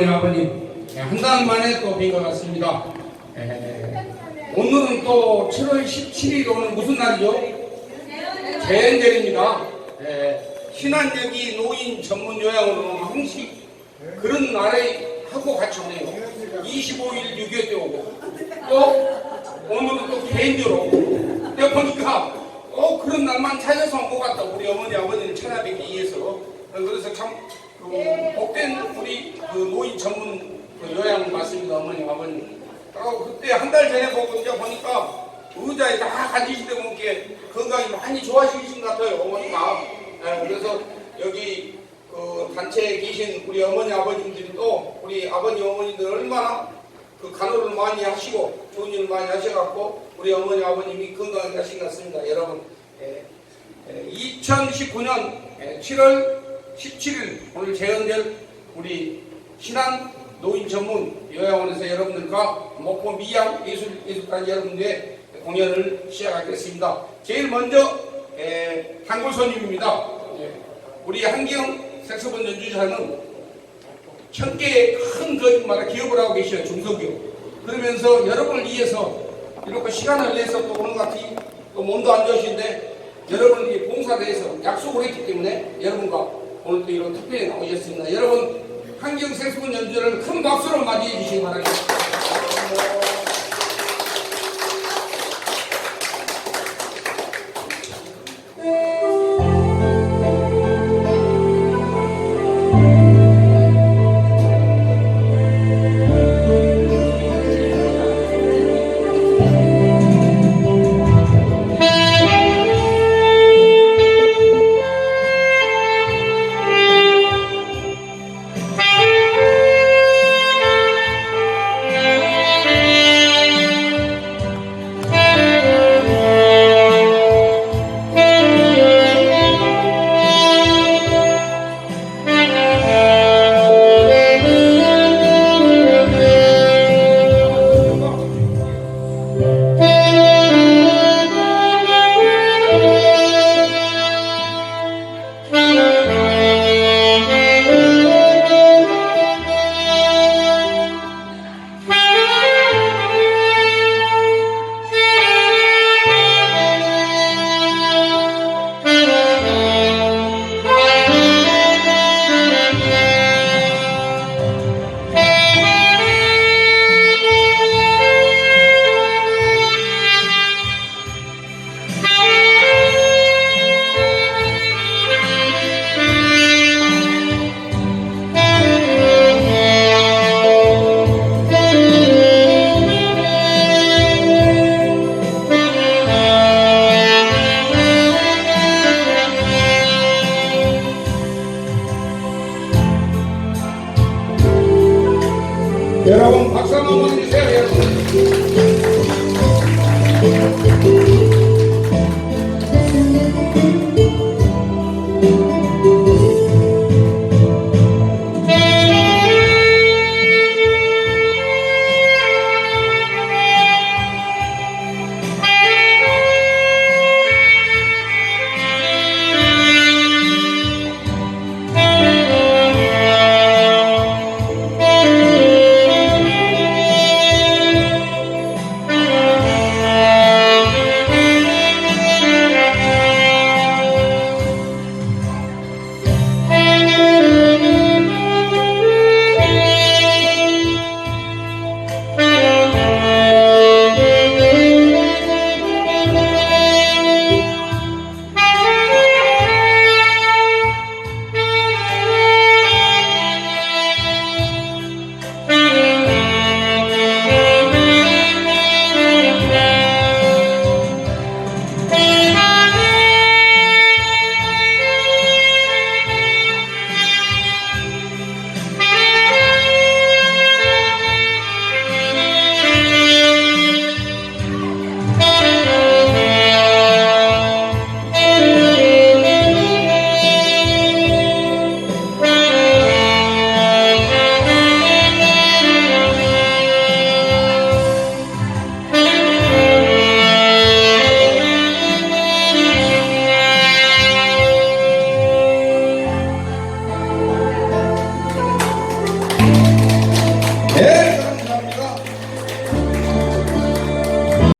어머니 아버님 예, 한달 만에 또 뵌 것 같습니다. 예, 오늘은 또 7월 17일 오늘 무슨 날이죠? 대연절입니다. 예, 신한여기 노인 전문 요양으로 항시 그런 날에 하고 같이 오네요. 25일 6.25 때 오고 또 오늘은 또 개인적으로 오고 내가 보니까 어 그런 날만 찾아서 온 것 같다. 우리 어머니 아버지를 찾아뵙기 위해서 그래서 참 그, 복된 우리 그 노인 전문 그 요양 맞습니다. 어머니 아버님. 어, 그때 한 달 전에 이제 보니까 의자에 다 앉으시다 보니까 건강이 많이 좋아지신 것 같아요. 어머니가. 예, 그래서 여기 그 단체에 계신 우리 어머니 아버님들도 우리 아버님 어머니들 얼마나 그 간호를 많이 하시고 좋은 일을 많이 하셔갖고 우리 어머니 아버님이 건강하게 하신 것 같습니다. 여러분 예, 예, 2019년 7월 17일 오늘 재연될 우리 신안 노인 전문 요양원에서 여러분들과 목포 미양 예술 예술단 여러분들의 공연을 시작하겠습니다. 제일 먼저 에, 단골 손님입니다. 예, 우리 한기영 색소폰 연주자는 천 개의 큰 거짓말에 기업을 하고 계셔요 중소기업. 그러면서 여러분을 위해서 이렇게 시간을 내서 또 오는 것 같이 또 몸도 안 좋으신데 여러분이 봉사대에서 약속을 했기 때문에 여러분과 오늘 또 이런 특별히 나오셨습니다. 여러분 색소폰 연주를 큰 박수로 맞이해 주시기 바랍니다. 여러